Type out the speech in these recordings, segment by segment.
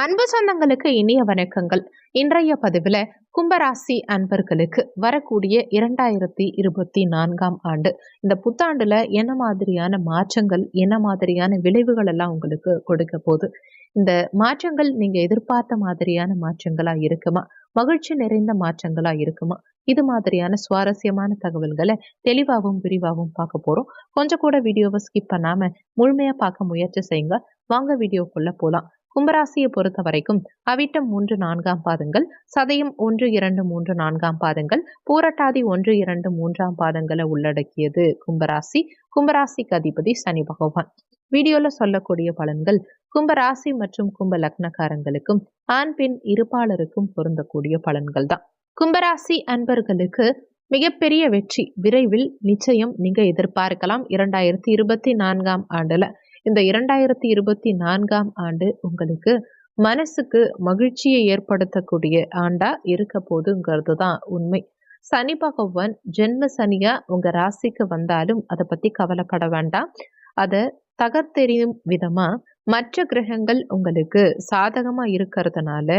அன்பு சொந்தங்களுக்கு இனிய வணக்கங்கள். இன்றைய பதிவில் கும்பராசி அன்பர்களுக்கு வரக்கூடிய இரண்டாயிரத்தி இருபத்தி நான்காம் ஆண்டு இந்த புத்தாண்டுல என்ன மாதிரியான மாற்றங்கள் என்ன மாதிரியான விளைவுகள் எல்லாம் உங்களுக்கு கொடுக்க போகுது? இந்த மாற்றங்கள் நீங்க எதிர்பார்த்த மாதிரியான மாற்றங்களா இருக்குமா? மகிழ்ச்சி நிறைந்த மாற்றங்களா இருக்குமா? இது மாதிரியான சுவாரஸ்யமான தகவல்களை தெளிவாகவும் விரிவாகவும் பார்க்க போறோம். கொஞ்சம் கூட வீடியோவை ஸ்கிப் பண்ணாம முழுமையா பார்க்க முயற்சி செய்யுங்க. வாங்க வீடியோக்குள்ள போலாம். கும்பராசியை பொறுத்த வரைக்கும் அவிட்டம் மூன்று நான்காம் பாதங்கள் சதயம் ஒன்று இரண்டு மூன்று நான்காம் பாதங்கள் பூரட்டாதி ஒன்று இரண்டு மூன்றாம் பாதங்களை உள்ளடக்கியது கும்பராசி. கும்பராசிக்கு அதிபதி சனி பகவான். வீடியோல சொல்லக்கூடிய பலன்கள் கும்பராசி மற்றும் கும்ப லக்னக்காரங்களுக்கும் ஆண் பெண் இருப்பாளருக்கும் பொருந்தக்கூடிய பலன்கள் தான். கும்பராசி அன்பர்களுக்கு மிகப்பெரிய வெற்றி விரைவில் நிச்சயம் நீங்க எதிர்பார்க்கலாம். இரண்டாயிரத்தி இருபத்தி நான்காம் ஆண்டுல இந்த இரண்டாயிரத்தி இருபத்தி நான்காம் ஆண்டு உங்களுக்கு மனசுக்கு மகிழ்ச்சியை ஏற்படுத்தக்கூடிய ஆண்டா இருக்க போதுங்கிறது தான் உண்மை. சனி பகவான் ஜென்ம சனியா உங்க ராசிக்கு வந்தாலும் அதை பத்தி கவலைப்பட வேண்டாம். அதை தகர்த்தெறியும் விதமா மற்ற கிரகங்கள் உங்களுக்கு சாதகமா இருக்கிறதுனால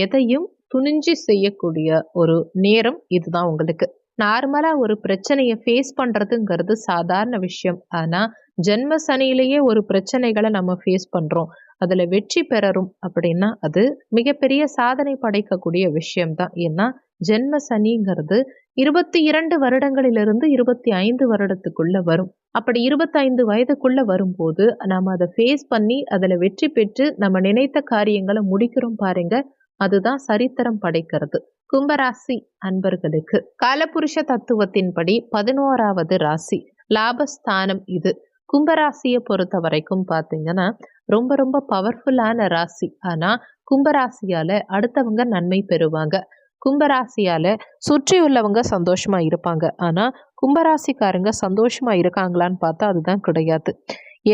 எதையும் துணிஞ்சு செய்யக்கூடிய ஒரு நேரம் இதுதான் உங்களுக்கு. நார்மலாக ஒரு பிரச்சனையை ஃபேஸ் பண்ணுறதுங்கிறது சாதாரண விஷயம். ஆனால் ஜென்ம சனியிலேயே ஒரு பிரச்சனைகளை நம்ம ஃபேஸ் பண்ணுறோம் அதில் வெற்றி பெறரும் அப்படின்னா அது மிகப்பெரிய சாதனை படைக்கக்கூடிய விஷயம்தான். ஏன்னா ஜென்ம சனிங்கிறது இருபத்தி இரண்டு வருடங்களிலிருந்து இருபத்தி ஐந்து வருடத்துக்குள்ள வரும். அப்படி இருபத்தைந்து வயதுக்குள்ள வரும்போது நம்ம அதை ஃபேஸ் பண்ணி அதில் வெற்றி பெற்று நம்ம நினைத்த காரியங்களை முடிக்கிறோம் பாருங்க. அதுதான் சரித்திரம் படைக்கிறது. கும்பராசி அன்பர்களுக்கு காலபுருஷ தத்துவத்தின்படி பதினோராவது ராசி லாபஸ்தானம் இது. கும்பராசியை பொறுத்த வரைக்கும் பார்த்தீங்கன்னா ரொம்ப ரொம்ப பவர்ஃபுல்லான ராசி. ஆனால் கும்பராசியால் அடுத்தவங்க நன்மை பெறுவாங்க. கும்பராசியால் சுற்றி உள்ளவங்க சந்தோஷமாக இருப்பாங்க. ஆனால் கும்பராசிக்காரங்க சந்தோஷமாக இருக்காங்களான்னு பார்த்தா அதுதான் கிடையாது.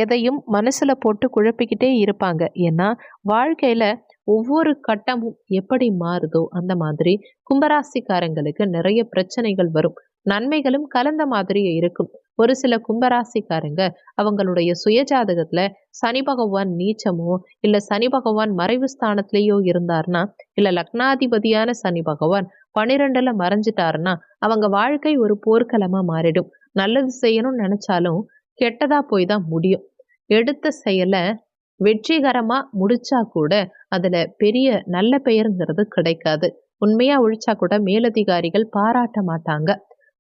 எதையும் மனசில் போட்டு குழப்பிக்கிட்டே இருப்பாங்க. ஏன்னா வாழ்க்கையில் ஒவ்வொரு கட்டமும் எப்படி மாறுதோ அந்த மாதிரி கும்பராசிக்காரங்களுக்கு நிறைய பிரச்சனைகள் வரும். நன்மைகளும் கலந்த மாதிரியே இருக்கும். ஒரு சில கும்பராசிக்காரங்க அவங்களுடைய சுயஜாதகத்துல சனி பகவான் நீச்சமோ இல்ல சனி பகவான் மறைவு ஸ்தானத்திலேயோ இருந்தார்னா இல்ல லக்னாதிபதியான சனி பகவான் பனிரெண்டுல மறைஞ்சிட்டாருன்னா அவங்க வாழ்க்கை ஒரு போர்க்களமா மாறிடும். நல்லது செய்யணும்னு நினைச்சாலும் கெட்டதா போய் தான் முடியும். எடுத்த செயலை வெற்றிகரமா முடிச்சா கூட அதுல பெரிய நல்ல பெயருங்கிறது கிடைக்காது. உண்மையா ஒழிச்சா கூட மேலதிகாரிகள் பாராட்ட மாட்டாங்க.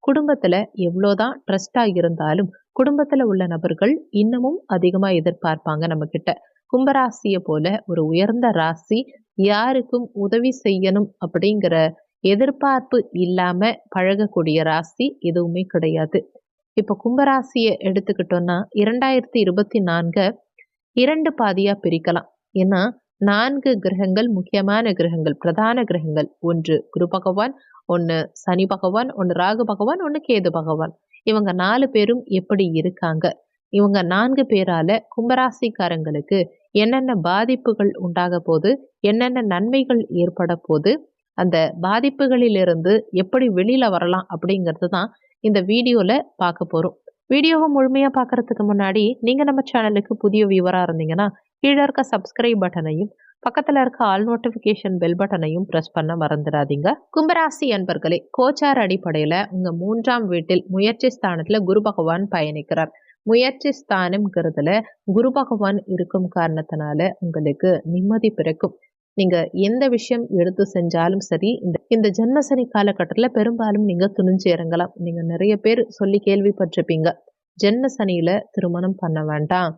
குடும்பத்தில் எவ்வளோதான் ட்ரஸ்டாக இருந்தாலும் குடும்பத்தில் உள்ள நபர்கள் இன்னமும் அதிகமாக எதிர்பார்ப்பாங்க நம்மக்கிட்ட கும்பராசியை போல ஒரு உயர்ந்த ராசி யாருக்கும் உதவி செய்யணும் அப்படிங்கிற எதிர்பார்ப்பு இல்லாம பழகக்கூடிய ராசி எதுவுமே கிடையாது. இப்போ கும்பராசியை எடுத்துக்கிட்டோம்னா இரண்டாயிரத்தி இருபத்தி நான்கு இரண்டு பாதியா பிரிக்கலாம். ஏன்னா நான்கு கிரகங்கள் முக்கியமான கிரகங்கள் பிரதான கிரகங்கள். ஒன்று குரு பகவான் ஒன்று சனி பகவான் ஒன்று ராகு பகவான் ஒன்று கேது பகவான். இவங்க நாலு பேரும் எப்படி இருக்காங்க? இவங்க நான்கு பேரால கும்பராசிக்காரங்களுக்கு என்னென்ன பாதிப்புகள் உண்டாக போது என்னென்ன நன்மைகள் ஏற்பட போது அந்த பாதிப்புகளிலிருந்து எப்படி வெளியில வரலாம் அப்படிங்கிறது தான் இந்த வீடியோல பார்க்க போறோம். வீடியோவை முழுமையா பார்க்கறதுக்கு முன்னாடி நீங்க நம்ம சேனலுக்கு புதிய வியூவரா இருந்தீங்கன்னா கீழே இருக்க சப்ஸ்கிரைப் பட்டனையும் பக்கத்தில் இருக்க ஆல் நோட்டிஃபிகேஷன் பெல் பட்டனையும் ப்ரெஸ் பண்ண மறந்துடாதீங்க. கும்பராசி அன்பர்களே கோச்சார் அடிப்படையில் உங்கள் மூன்றாம் வீட்டில் முயற்சி ஸ்தானத்தில் குரு பகவான் பயணிக்கிறார். முயற்சி ஸ்தானம்ங்கிறதுல குரு பகவான் இருக்கும் காரணத்தினால உங்களுக்கு நிம்மதி பிறக்கும். நீங்க எந்த விஷயம் எடுத்து செஞ்சாலும் சரி இந்த இந்த ஜென்மசனி காலகட்டத்தில் பெரும்பாலும் நீங்க துணிஞ்சு இறங்கலாம். நீங்க நிறைய பேர் சொல்லி கேள்விப்பட்டிருப்பீங்க ஜென்ம சனியில திருமணம் பண்ண வேண்டாம்.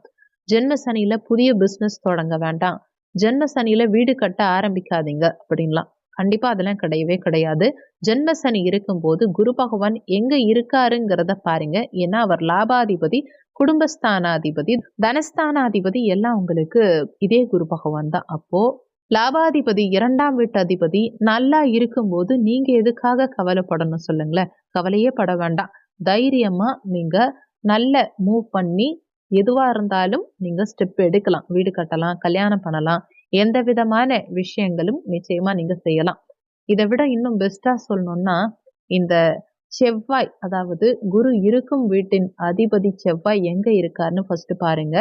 ஜென்ம சனியில புதிய பிஸ்னஸ் தொடங்க வேண்டாம். ஜென்ம சனியில வீடு கட்ட ஆரம்பிக்காதீங்க அப்படின்லாம். கண்டிப்பா அதெல்லாம் கிடையவே கிடையாது. ஜென்ம சனி இருக்கும்போது குரு பகவான் எங்க இருக்காருங்கிறத பாருங்க. ஏன்னா அவர் லாபாதிபதி குடும்பஸ்தானாதிபதி தனஸ்தானாதிபதி எல்லாம் உங்களுக்கு இதே குரு பகவான் தான். அப்போ லாபாதிபதி இரண்டாம் வீட்டு அதிபதி நல்லா இருக்கும்போது நீங்க எதுக்காக கவலைப்படணும் சொல்லுங்களேன். கவலையே பட வேண்டாம். தைரியமா நீங்க நல்ல மூவ் பண்ணி எதுவாக இருந்தாலும் நீங்கள் ஸ்டெப் எடுக்கலாம். வீடு கட்டலாம் கல்யாணம் பண்ணலாம். எந்த விதமான விஷயங்களும் நிச்சயமாக நீங்கள் செய்யலாம். இதை விட இன்னும் பெஸ்ட்டாக சொல்லணும்னா இந்த செவ்வாய் அதாவது குரு இருக்கும் வீட்டின் அதிபதி செவ்வாய் எங்கே இருக்காருன்னு ஃபர்ஸ்ட் பாருங்க.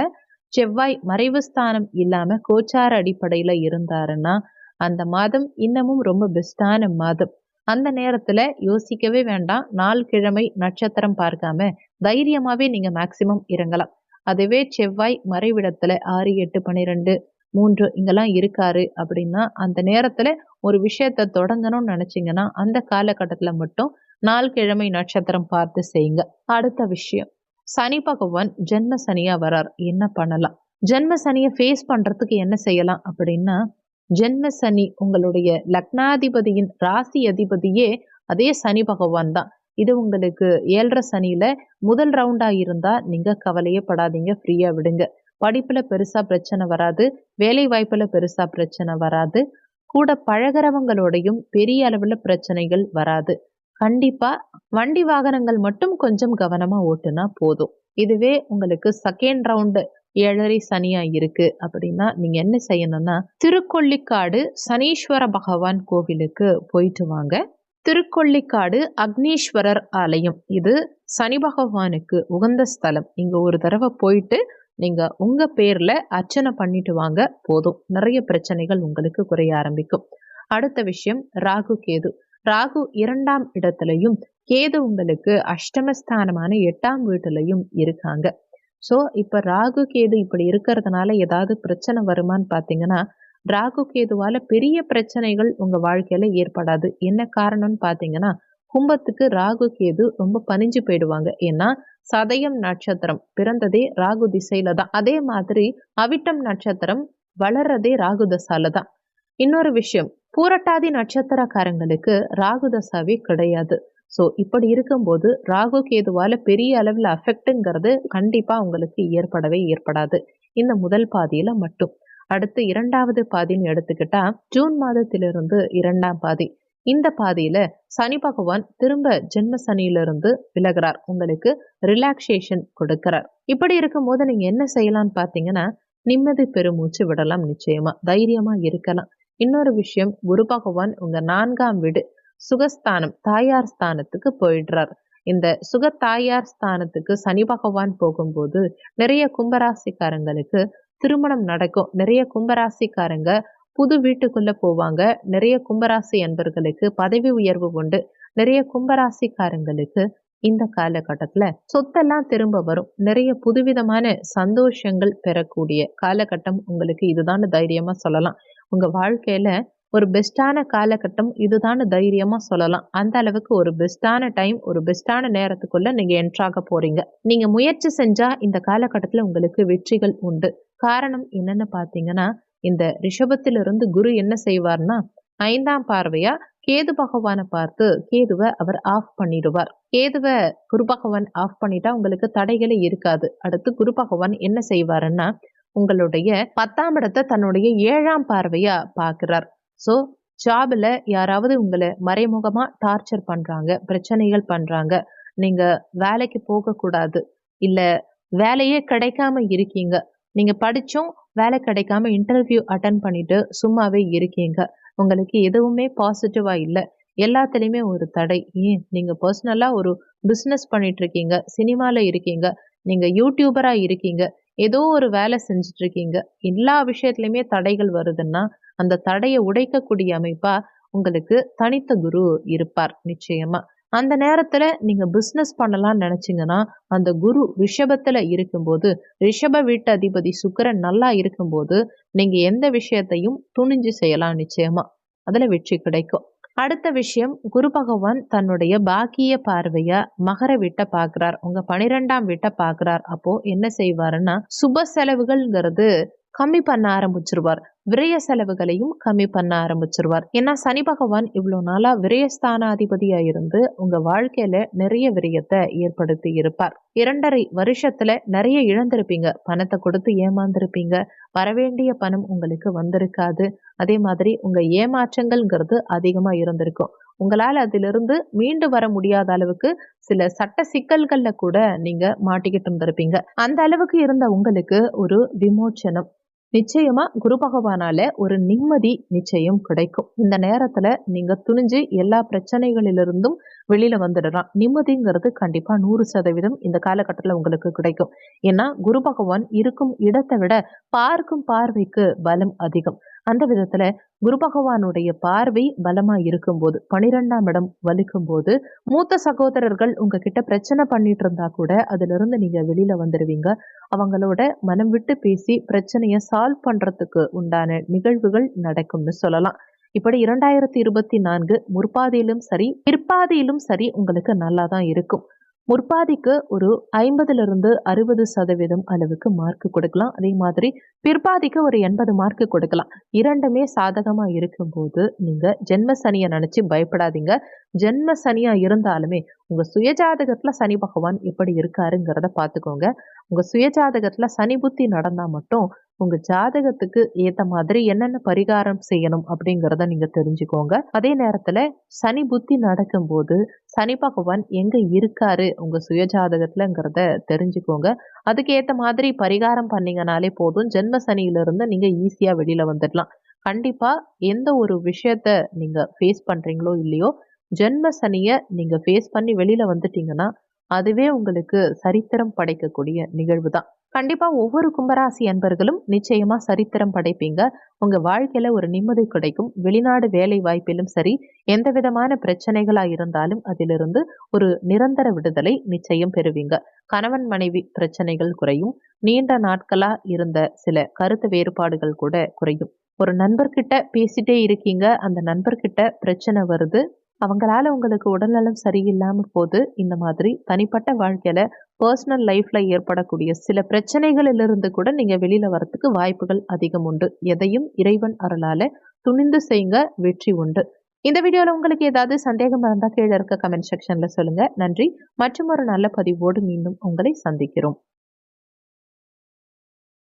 செவ்வாய் மறைவு ஸ்தானம் இல்லாம கோச்சார அடிப்படையில இருந்தாருன்னா அந்த மாதம் இன்னமும் ரொம்ப பெஸ்டான மாதம். அந்த நேரத்துல யோசிக்கவே வேண்டாம். நாள் கிழமை நட்சத்திரம் பார்க்காம தைரியமாவே நீங்க மேக்சிமம் இறங்கலாம். அதுவே செவ்வாய் மறைவிடத்துல ஆறு எட்டு பன்னிரெண்டு மூன்று இங்கெல்லாம் இருக்காரு அப்படின்னா அந்த நேரத்துல ஒரு விஷயத்த தொடங்கணும்னு நினைச்சீங்கன்னா அந்த காலகட்டத்துல மட்டும் நாள் கிழமை நட்சத்திரம் பார்த்து செய்யுங்க. அடுத்த விஷயம். சனி பகவான் ஜென்ம சனியா வரார். என்ன பண்ணலாம்? ஜென்ம சனியை ஃபேஸ் பண்றதுக்கு என்ன செய்யலாம் அப்படின்னா ஜென்ம சனி உங்களுடைய லக்னாதிபதியின் ராசி அதிபதியே அதே சனி பகவான் தான். இது உங்களுக்கு ஏழரை சனியில முதல் ரவுண்டா இருந்தா நீங்க கவலையே படாதீங்க ஃப்ரீயா விடுங்க. படிப்புல பெருசா பிரச்சனை வராது வேலை வாய்ப்புல பெருசா பிரச்சனை வராது. கூட பழகிறவங்களோடையும் பெரிய அளவுல பிரச்சனைகள் வராது. கண்டிப்பா வண்டி வாகனங்கள் மட்டும் கொஞ்சம் கவனமா ஓட்டுனா போதும். இதுவே உங்களுக்கு செகண்ட் ரவுண்டு ஏழரை சனியா இருக்கு அப்படின்னா நீங்க என்ன செய்யணும்னா திருக்கொள்ளிக்காடு சனீஸ்வர பகவான் கோவிலுக்கு போயிட்டு வாங்க. திருக்கொள்ளிக்காடு அக்னீஸ்வரர் ஆலயம். இது சனி பகவானுக்கு உகந்த ஸ்தலம். இங்க ஒரு தடவை போயிட்டு நீங்க உங்க பேர்ல அர்ச்சனை பண்ணிட்டு வாங்க போதும். நிறைய பிரச்சனைகள் உங்களுக்கு குறைய ஆரம்பிக்கும். அடுத்த விஷயம் ராகு கேது. ராகு இரண்டாம் இடத்துலையும் கேது உங்களுக்கு அஷ்டமஸ்தானமான எட்டாம் வீட்டிலையும் இருக்காங்க. ஸோ இப்போ ராகு கேது இப்படி இருக்கிறதுனால ஏதாவது பிரச்சனை வருமான்னு பார்த்தீங்கன்னா ராகு கேதுவால பெரிய பிரச்சனைகள் உங்க வாழ்க்கையில ஏற்படாது. என்ன காரணம்னு பார்த்தீங்கன்னா கும்பத்துக்கு ராகு கேது ரொம்ப பணிஞ்சு போயிடுவாங்க. ஏன்னா சதயம் நட்சத்திரம் பிறந்ததே ராகு திசையில தான். அதே மாதிரி அவிட்டம் நட்சத்திரம் வளர்றதே ராகு தசால தான். இன்னொரு விஷயம் பூரட்டாதி நட்சத்திரக்காரங்களுக்கு ராகு தசாவே கிடையாது. ஸோ இப்படி இருக்கும்போது ராகு கேதுவால பெரிய அளவில் அஃபெக்ட்டுங்கிறது கண்டிப்பாக உங்களுக்கு ஏற்படவே ஏற்படாது. இந்த முதல் பாதியில மட்டும். அடுத்து இரண்டாவது பாதின்னு எடுத்துக்கிட்டா ஜூன் மாதத்திலிருந்து இரண்டாம் பாதி. இந்த பாதியில சனி பகவான் திரும்ப ஜென்ம சனியிலிருந்து விலகிறார். உங்களுக்கு ரிலாக்ஸேஷன் கொடுக்கிறார். இப்படி இருக்கும்போது நீங்க என்ன செய்யலாம்னு பாத்தீங்கன்னா நிம்மதி பெருமூச்சு விடலாம் நிச்சயமா. தைரியமா இருக்கலாம். இன்னொரு விஷயம் குரு பகவான் உங்க நான்காம் வீடு சுகஸ்தானம் தாயார் ஸ்தானத்துக்கு போயிடுறார். இந்த சுக தாயார் ஸ்தானத்துக்கு சனி பகவான் போகும்போது நிறைய கும்பராசிக்காரங்களுக்கு திருமணம் நடக்கும். நிறைய கும்பராசிக்காரங்க புது வீட்டுக்குள்ள போவாங்க. நிறைய கும்பராசி அன்பர்களுக்கு பதவி உயர்வு உண்டு. நிறைய கும்பராசிக்காரங்களுக்கு இந்த காலகட்டத்துல சொத்தெல்லாம் திரும்ப வரும். நிறைய புதுவிதமான சந்தோஷங்கள் பெறக்கூடிய காலகட்டம் உங்களுக்கு இதுதான் தைரியமா சொல்லலாம். உங்க வாழ்க்கையில ஒரு பெஸ்ட்டான காலகட்டம் இதுதான் தைரியமா சொல்லலாம். அந்த அளவுக்கு ஒரு பெஸ்ட்டான டைம் ஒரு பெஸ்ட்டான நேரத்துக்குள்ள நீங்க என்ட்ராக போறீங்க. நீங்க முயற்சி செஞ்சா இந்த காலகட்டத்துல உங்களுக்கு வெற்றிகள் உண்டு. காரணம் என்னன்னு பார்த்தீங்கன்னா இந்த ரிஷபத்திலிருந்து குரு என்ன செய்வார்னா ஐந்தாம் பார்வையா கேது பகவானை பார்த்து கேதுவை அவர் ஆஃப் பண்ணிடுவார். கேதுவை குரு பகவான் ஆஃப் பண்ணிட்டா உங்களுக்கு தடைகளே இருக்காது. அடுத்து குரு பகவான் என்ன செய்வாருன்னா உங்களுடைய பத்தாம் இடத்தை தன்னுடைய ஏழாம் பார்வையா பார்க்கிறார் ஸோ ஜாபில் யாராவது உங்களை மறைமுகமாக டார்ச்சர் பண்ணுறாங்க பிரச்சனைகள் பண்ணுறாங்க நீங்கள் வேலைக்கு போகக்கூடாது இல்லை வேலையே கிடைக்காம இருக்கீங்க நீங்கள் படித்தும் வேலை கிடைக்காம இன்டர்வியூ அட்டன் பண்ணிட்டு சும்மாவே இருக்கீங்க. உங்களுக்கு எதுவுமே பாசிட்டிவாக இல்லை. எல்லாத்துலேயுமே ஒரு தடை. ஏன்? நீங்கள் பர்சனலாக ஒரு பிஸ்னஸ் பண்ணிகிட்ருக்கீங்க சினிமாவில் இருக்கீங்க. நீங்கள் யூடியூபராக இருக்கீங்க. ஏதோ ஒரு வேலை செஞ்சிட்ருக்கீங்க எல்லா விஷயத்துலையுமே தடைகள் வருதுன்னா அந்த தடையை உடைக்கக்கூடிய அமைப்பாக உங்களுக்கு தனித்த குரு இருப்பார். நிச்சயமாக அந்த நேரத்துல நீங்க பிஸ்னஸ் பண்ணலாம்னு நினைச்சீங்கன்னா அந்த குரு ரிஷபத்துல இருக்கும்போது ரிஷப வீட்டு அதிபதி சுக்கரன் நல்லா இருக்கும்போது நீங்க எந்த விஷயத்தையும் துணிஞ்சு செய்யலாம் நிச்சயமா. அதுல வெற்றி கிடைக்கும். அடுத்த விஷயம் குரு பகவான் தன்னுடைய பாக்கிய பார்வைய மகர வீட்டை பார்க்கிறார். உங்க பனிரெண்டாம் வீட்டை பார்க்கிறார். அப்போ என்ன செய்வாருன்னா சுப செலவுகள்ங்கிறது கம்மி பண்ண ஆரம்பிச்சிருவார். விரய செலவுகளையும் கம்மி பண்ண ஆரம்பிச்சிருவார். ஏன்னா சனி பகவான் இவ்வளோ நாளா விரயஸ்தானாதிபதியா இருந்து உங்க வாழ்க்கையில நிறைய விரயத்தை ஏற்படுத்தி இருப்பார். இரண்டரை வருஷத்துல நிறைய இழந்திருப்பீங்க. பணத்தை கொடுத்து ஏமாந்திருப்பீங்க. வரவேண்டிய பணம் உங்களுக்கு வந்திருக்காது. அதே மாதிரி உங்க ஏமாற்றங்கள்ங்கிறது அதிகமா இருந்திருக்கும். உங்களால் அதிலிருந்து மீண்டு வர முடியாத அளவுக்கு சில சட்ட சிக்கல்களில் கூட நீங்க மாட்டிக்கிட்டு இருந்திருப்பீங்க. அந்த அளவுக்கு இருந்த உங்களுக்கு ஒரு விமோச்சனம் நிச்சயமா குரு பகவானால ஒரு நிம்மதி நிச்சயம் கிடைக்கும். இந்த நேரத்துல நீங்க துணிஞ்சு எல்லா பிரச்சனைகளிலிருந்தும் வெளியில வந்துடலாம். நிம்மதிங்கிறது கண்டிப்பா நூறு சதவீதம் இந்த காலகட்டத்தில் உங்களுக்கு கிடைக்கும். ஏன்னா குரு பகவான் இருக்கும் இடத்தை விட பார்க்கும் பார்வைக்கு பலம் அதிகம். அந்த விதத்துல குரு பகவானுடைய பார்வை பலமா இருக்கும்போது பனிரெண்டாம் இடம் வலிக்கும் போது மூத்த சகோதரர்கள் உங்ககிட்ட பிரச்சனை பண்ணிட்டு இருந்தா கூட அதுல இருந்து நீங்க வெளியில வந்துடுவீங்க அவங்களோட மனம் விட்டு பேசி பிரச்சனையை சால்வ் பண்றதுக்கு உண்டான நிகழ்வுகள் நடக்கும்னு சொல்லலாம். இப்படி இரண்டாயிரத்தி இருபத்தி நான்கு முற்பாதையிலும் சரி பிற்பாதையிலும் சரி உங்களுக்கு நல்லா தான் இருக்கும். முற்பாதிக்கு ஒரு ஐம்பதுலேருந்து அறுபது சதவீதம் அளவுக்கு மார்க் கொடுக்கலாம். அதே மாதிரி பிற்பாதிக்கு ஒரு எண்பது மார்க் கொடுக்கலாம். இரண்டுமே சாதகமாக இருக்கும்போது நீங்கள் ஜென்ம சனியை நினச்சி பயப்படாதீங்க. ஜென்ம சனியாக இருந்தாலுமே உங்கள் சுயஜாதகத்தில் சனி பகவான் எப்படி இருக்காருங்கிறத பார்த்துக்கோங்க. உங்கள் சுயஜாதகத்தில் சனி புத்தி நடந்தால் மட்டும் உங்கள் ஜாதகத்துக்கு ஏற்ற மாதிரி என்னென்ன பரிகாரம் செய்யணும் அப்படிங்கிறத நீங்கள் தெரிஞ்சுக்கோங்க. அதே நேரத்தில் சனி புத்தி நடக்கும்போது சனி பகவான் எங்கே இருக்காரு உங்கள் சுயஜாதகத்துலங்கிறத தெரிஞ்சுக்கோங்க. அதுக்கு ஏற்ற மாதிரி பரிகாரம் பண்ணீங்கனாலே போதும். ஜென்ம சனியிலிருந்து நீங்கள் ஈஸியாக வெளியில் வந்துடலாம். கண்டிப்பாக எந்த ஒரு விஷயத்த நீங்கள் ஃபேஸ் பண்ணுறீங்களோ இல்லையோ ஜென்ம சனியை நீங்கள் ஃபேஸ் பண்ணி வெளியில் வந்துட்டீங்கன்னா அதுவே உங்களுக்கு சரித்திரம் படைக்கக்கூடிய நிகழ்வு தான். கண்டிப்பாக ஒவ்வொரு கும்பராசி அன்பர்களும் நிச்சயமாக சரித்திரம் படைப்பீங்க. உங்கள் வாழ்க்கையில் ஒரு நிம்மதி கிடைக்கும். வெளிநாடு வேலை வாய்ப்பிலும் சரி எந்த விதமான பிரச்சனைகளாக இருந்தாலும் அதிலிருந்து ஒரு நிரந்தர விடுதலை நிச்சயம் பெறுவீங்க. கணவன் மனைவி பிரச்சனைகள் குறையும். நீண்ட நாட்களாக இருந்த சில கருத்து வேறுபாடுகள் கூட குறையும். ஒரு நண்பர்கிட்ட பேசிட்டே இருக்கீங்க. அந்த நண்பர்கிட்ட பிரச்சனை வருது. அவங்களால உங்களுக்கு உடல்நலம் சரியில்லாமல் போது இந்த மாதிரி தனிப்பட்ட வாழ்க்கையில் பர்சனல் லைஃப்பில் ஏற்படக்கூடிய சில பிரச்சனைகளிலிருந்து கூட நீங்கள் வெளியில் வரத்துக்கு வாய்ப்புகள் அதிகம் உண்டு. எதையும் இறைவன் அருளால் துணிந்து செய்யுங்க வெற்றி உண்டு. இந்த வீடியோவில் உங்களுக்கு ஏதாவது சந்தேகம் இருந்தால் கீழே இருக்க கமெண்ட் செக்ஷனில் சொல்லுங்கள் நன்றி. மற்றும் ஒரு நல்ல பதிவோடு மீண்டும் உங்களை சந்திக்கிறோம்.